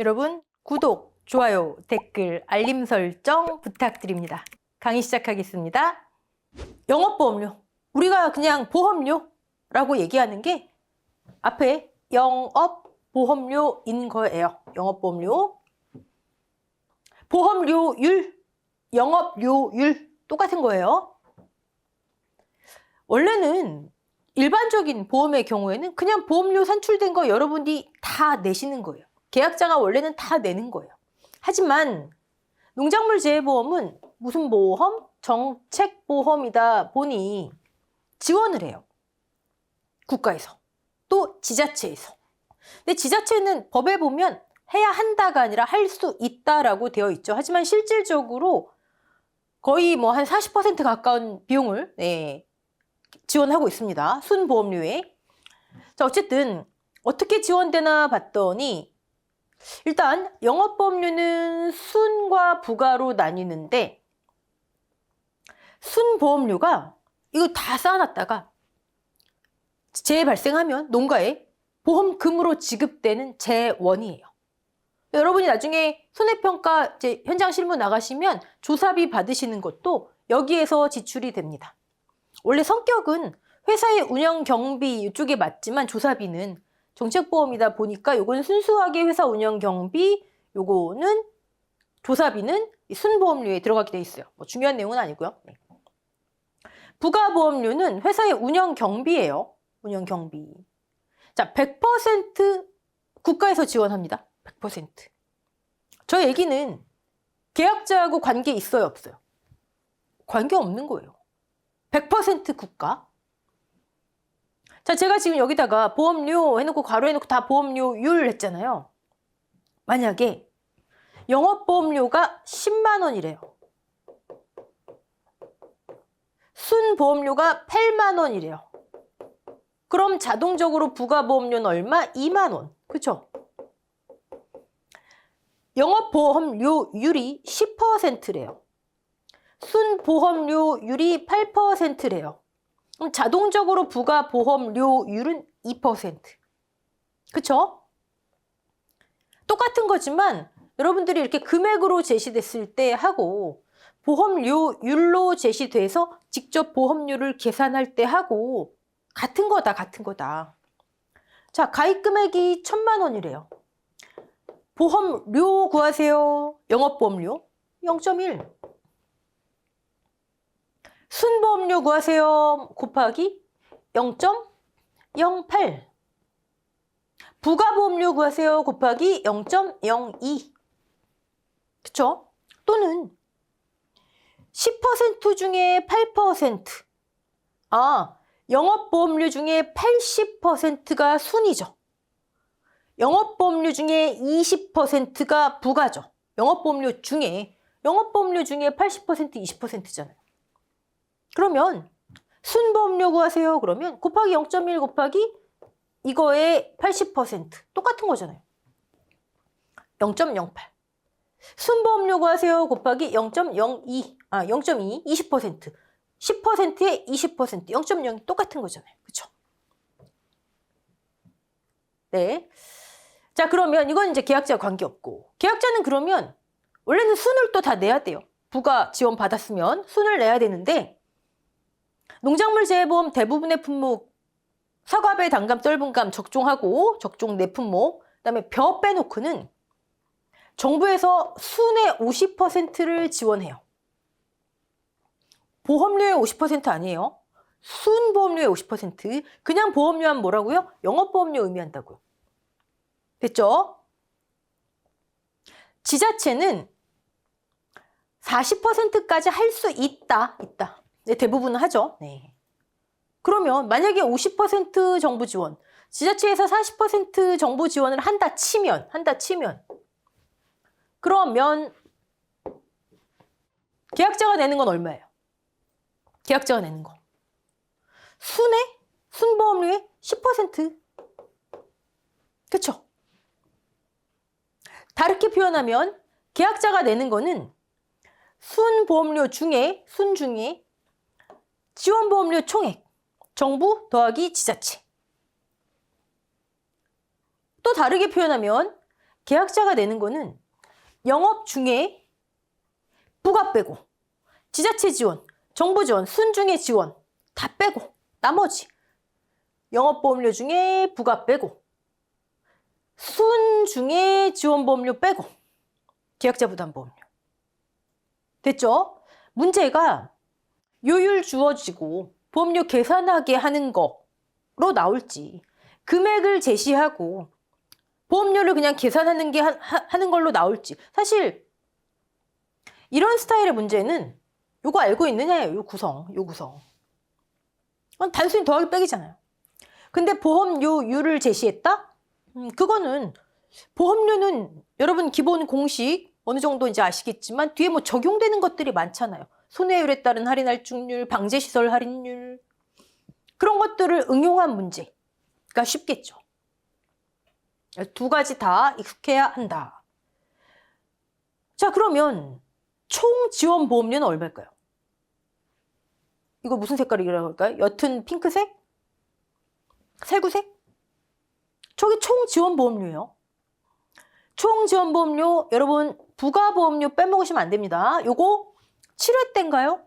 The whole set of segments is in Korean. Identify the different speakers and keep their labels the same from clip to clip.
Speaker 1: 여러분 구독, 좋아요, 댓글, 알림 설정 부탁드립니다. 강의 시작하겠습니다. 영업보험료. 우리가 그냥 보험료라고 얘기하는 게 앞에 영업보험료인 거예요. 영업보험료. 보험료율, 영업료율 똑같은 거예요. 원래는 일반적인 보험의 경우에는 그냥 보험료 산출된 거 여러분이 다 내시는 거예요. 계약자가 원래는 다 내는 거예요. 하지만 농작물 재해보험은 무슨 보험? 정책보험이다 보니 지원을 해요. 국가에서. 또 지자체에서. 근데 지자체는 법에 보면 해야 한다가 아니라 할 수 있다라고 되어 있죠. 하지만 실질적으로 거의 뭐 한 40% 가까운 비용을 네, 지원하고 있습니다. 순보험료에. 자, 어쨌든 어떻게 지원되나 봤더니 일단 영업보험료는 순과 부가로 나뉘는데 순보험료가 이거 다 쌓아놨다가 재해 발생하면 농가에 보험금으로 지급되는 재원이에요. 여러분이 나중에 손해평가 현장 실무 나가시면 조사비 받으시는 것도 여기에서 지출이 됩니다. 원래 성격은 회사의 운영 경비 이쪽에 맞지만 조사비는 정책보험이다 보니까 요건 순수하게 회사 운영 경비, 요거는 조사비는 이 순보험료에 들어가게 돼 있어요. 뭐 중요한 내용은 아니고요. 네. 부가보험료는 회사의 운영 경비예요. 운영 경비. 자, 100% 국가에서 지원합니다. 100%. 저 얘기는 계약자하고 관계 있어요, 없어요? 관계 없는 거예요. 100% 국가. 자, 제가 지금 여기다가 보험료 해놓고 괄호 해놓고 다 보험료율 했잖아요. 만약에 영업보험료가 10만 원이래요. 순보험료가 8만 원이래요. 그럼 자동적으로 부가보험료는 얼마? 2만 원. 그쵸? 영업보험료율이 10%래요. 순보험료율이 8%래요. 그럼 자동적으로 부가 보험료율은 2%. 그쵸? 똑같은 거지만 여러분들이 이렇게 금액으로 제시됐을 때 하고 보험료율로 제시돼서 직접 보험료를 계산할 때 하고 같은 거다, 같은 거다. 자, 가입 금액이 천만 원이래요. 보험료 구하세요. 영업보험료 0.1. 순보험료 구하세요. 곱하기 0.08. 부가보험료 구하세요. 곱하기 0.02. 그쵸? 또는 10% 중에 8%. 아, 영업보험료 중에 80%가 순이죠. 영업보험료 중에 20%가 부가죠. 영업보험료 중에, 영업보험료 중에 80% 20%잖아요. 그러면 순보험료 구하세요. 그러면 곱하기 0.1 곱하기 이거의 80% 똑같은 거잖아요. 0.08. 순보험료 구하세요. 곱하기 0.02. 아, 0.2. 20%. 10%에 20%. 0.0 똑같은 거잖아요. 그쵸 네. 자, 그러면 이건 이제 계약자와 관계없고. 계약자는 그러면 원래는 순을 또 다 내야 돼요. 부가 지원 받았으면 순을 내야 되는데 농작물 재해보험 대부분의 품목 사과배, 단감, 썰분감 적종하고 적종 내 품목 그다음에 벼 빼놓고는 정부에서 순의 50%를 지원해요. 보험료의 50% 아니에요. 순 보험료의 50%. 그냥 보험료 하면 뭐라고요? 영업보험료 의미한다고요. 됐죠? 지자체는 40%까지 할 수 있다. 있다. 네, 대부분은 하죠. 네. 그러면 만약에 50% 정부 지원, 지자체에서 40% 정부 지원을 한다 치면, 한다 치면, 그러면 계약자가 내는 건 얼마예요? 계약자가 내는 거. 순에? 순보험료의 10%. 그쵸? 다르게 표현하면 계약자가 내는 거는 순보험료 중에, 순 중에 지원보험료 총액, 정부 더하기 지자체. 또 다르게 표현하면 계약자가 내는 거는 영업 중에 부가 빼고 지자체 지원, 정부 지원, 순중에 지원 다 빼고 나머지 영업보험료 중에 부가 빼고 순중에 지원보험료 빼고 계약자 부담보험료 됐죠? 문제가 요율 주어지고 보험료 계산하게 하는 거로 나올지 금액을 제시하고 보험료를 그냥 계산하는 게 하, 하- 하는 걸로 나올지 사실 이런 스타일의 문제는 요거 알고 있느냐예요. 요 구성, 요 구성. 단순히 더하기 빼기잖아요. 근데 보험료율을 제시했다? 음, 그거는 보험료는 여러분 기본 공식 어느 정도 이제 아시겠지만 뒤에 뭐 적용되는 것들이 많잖아요. 손해율에 따른 할인 할증률, 방제시설 할인율 그런 것들을 응용한 문제가 쉽겠죠. 두 가지 다 익숙해야 한다. 자, 그러면 총 지원 보험료는 얼마일까요? 이거 무슨 색깔이라고 할까요? 옅은 핑크색? 살구색? 저게 총 지원 보험료예요. 총 지원 보험료 여러분 부가 보험료 빼먹으시면 안 됩니다. 요거 7회 때인가요?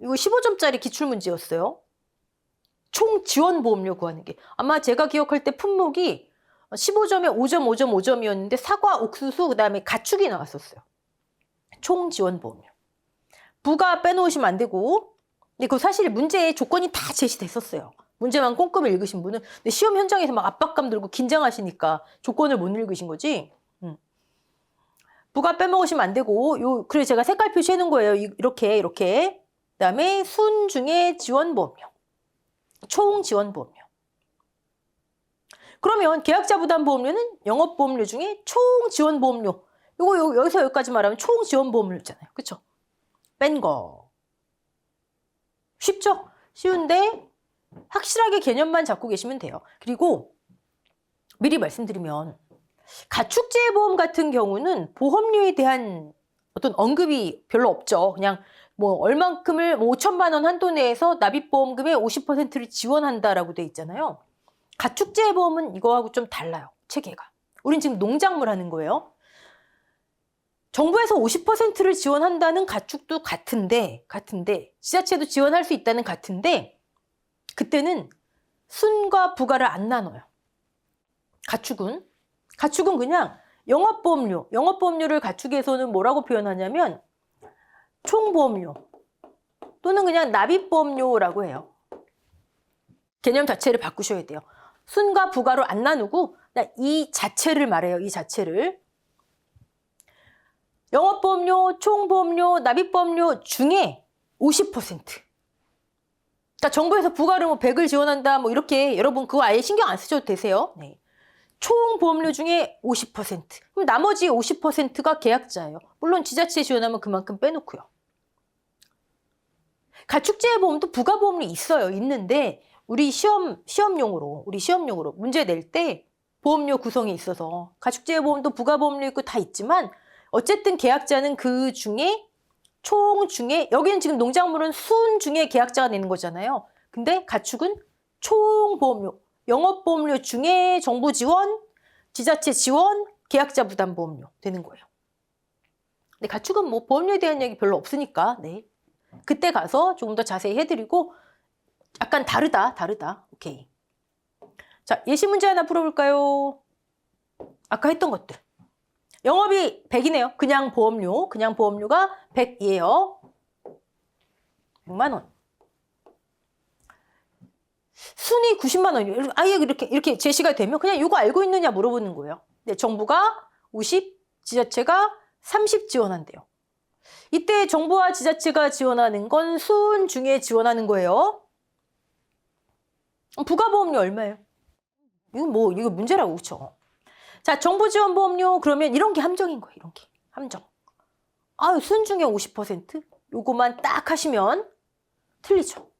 Speaker 1: 이거 15점짜리 기출 문제였어요. 총 지원 보험료 구하는 게 아마 제가 기억할 때 품목이 15점에 5점, 5점, 5점이었는데 사과, 옥수수 그 다음에 가축이 나왔었어요. 총 지원 보험료. 부가 빼놓으시면 안 되고 근데 그 사실 문제의 조건이 다 제시됐었어요. 문제만 꼼꼼히 읽으신 분은 근데 시험 현장에서 막 압박감 들고 긴장하시니까 조건을 못 읽으신 거지. 음. 부가 빼먹으시면 안 되고 요 그래 제가 색깔 표시해 놓은 거예요. 이- 이렇게 이렇게. 그다음에 순 중에 지원 보험료. 총 지원 보험료. 그러면 계약자 부담 보험료는 영업 보험료 중에 총 지원 보험료. 요- 여기서 여기까지 말하면 총 지원 보험료잖아요. 그렇죠? 뺀 거. 쉽죠? 쉬운데 확실하게 개념만 잡고 계시면 돼요. 그리고 미리 말씀드리면 가축재해 보험 같은 경우는 보험료에 대한 어떤 언급이 별로 없죠. 그냥 뭐 얼만큼을 뭐 5천만 원 한도 내에서 납입보험금의 50%를 지원한다라고 돼 있잖아요. 가축재해 보험은 이거하고 좀 달라요. 체계가. 우린 지금 농작물 하는 거예요. 정부에서 50%를 지원한다는 가축도 같은데, 같은데, 지자체도 지원할 수 있다는 같은데, 그때는 순과 부가를 안 나눠요. 가축은. 가축은 그냥 영업보험료, 영업보험료를 가축에서는 뭐라고 표현하냐면, 총보험료 또는 그냥 납입보험료라고 해요. 개념 자체를 바꾸셔야 돼요. 순과 부가로 안 나누고 이 자체를 말해요. 이 자체를. 영업보험료, 총보험료, 납입보험료 중에 50%. 그러니까 정부에서 부가를 뭐 100을 지원한다 뭐 이렇게 여러분 그거 아예 신경 안 쓰셔도 되세요. 네. 총 보험료 중에 50%. 그럼 나머지 50%가 계약자예요. 물론 지자체 지원하면 그만큼 빼놓고요. 가축재해 보험도 부가 보험료 있어요. 있는데 우리 시험 시험용으로 우리 시험용으로 문제 낼 때 보험료 구성이 있어서 가축재해 보험도 부가 보험료 있고 다 있지만 어쨌든 계약자는 그 중에 총 중에 여기는 지금 농작물은 순 중에 계약자가 내는 거잖아요. 근데 가축은 총 보험료, 영업 보험료 중에 정부 지원, 지자체 지원, 계약자 부담 보험료 되는 거예요. 근데 가축은 뭐 보험료에 대한 얘기 별로 없으니까 네. 그때 가서 조금 더 자세히 해드리고 약간 다르다, 다르다. 오케이. 자, 예시 문제 하나 풀어볼까요? 아까 했던 것들. 영업이 100이네요. 그냥 보험료, 그냥 보험료가 100이에요. 100만 원. 순위 90만 원. 아예 이렇게 이렇게 제시가 되면 그냥 이거 알고 있느냐 물어보는 거예요. 네, 정부가 50, 지자체가 30 지원한대요. 이때 정부와 지자체가 지원하는 건순 중에 지원하는 거예요. 부가보험료 얼마예요? 이거 뭐 이거 문제라고 그렇죠? 자, 정부 지원 보험료 그러면 이런 게 함정인 거예요. 이런 게 함정. 아유, 순 중에 50% 요거만 딱 하시면 틀리죠.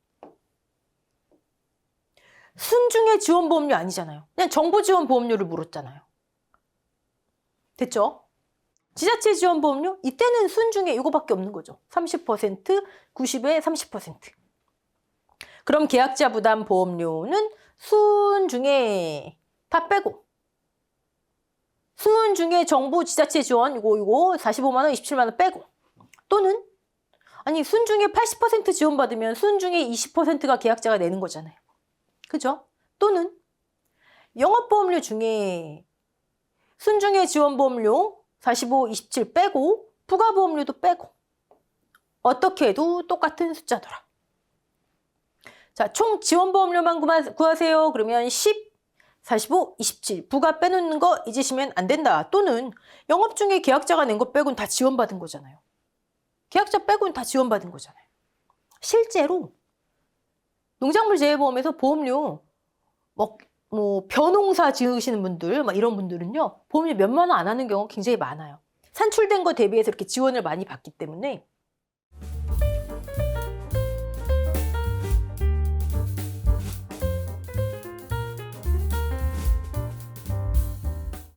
Speaker 1: 순 중에 지원 보험료 아니잖아요. 그냥 정부 지원 보험료를 물었잖아요. 됐죠? 지자체 지원 보험료 이때는 순 중에 이거밖에 없는 거죠. 30% 90에 30%. 그럼 계약자 부담 보험료는 순 중에 다 빼고 수은 중에 정부 지자체 지원 이거 이거 45만 원, 27만 원 빼고 또는 아니 순 중에 80% 지원받으면 순 중에 20%가 계약자가 내는 거잖아요. 그죠? 또는 영업보험료 중에 순 중에 지원보험료 45, 27 빼고 부가보험료도 빼고 어떻게 해도 똑같은 숫자더라. 자, 총 지원보험료만 구하세요. 그러면 10, 45, 27 부가 빼놓는 거 잊으시면 안 된다. 또는 영업 중에 계약자가 낸 거 빼고는 다 지원받은 거잖아요. 계약자 빼고는 다 지원받은 거잖아요. 실제로 농작물 재해보험에서 보험료 뭐, 뭐 벼농사 지으시는 분들 막 이런 분들은요 보험료 몇만 원 안 하는 경우가 굉장히 많아요. 산출된 거 대비해서 이렇게 지원을 많이 받기 때문에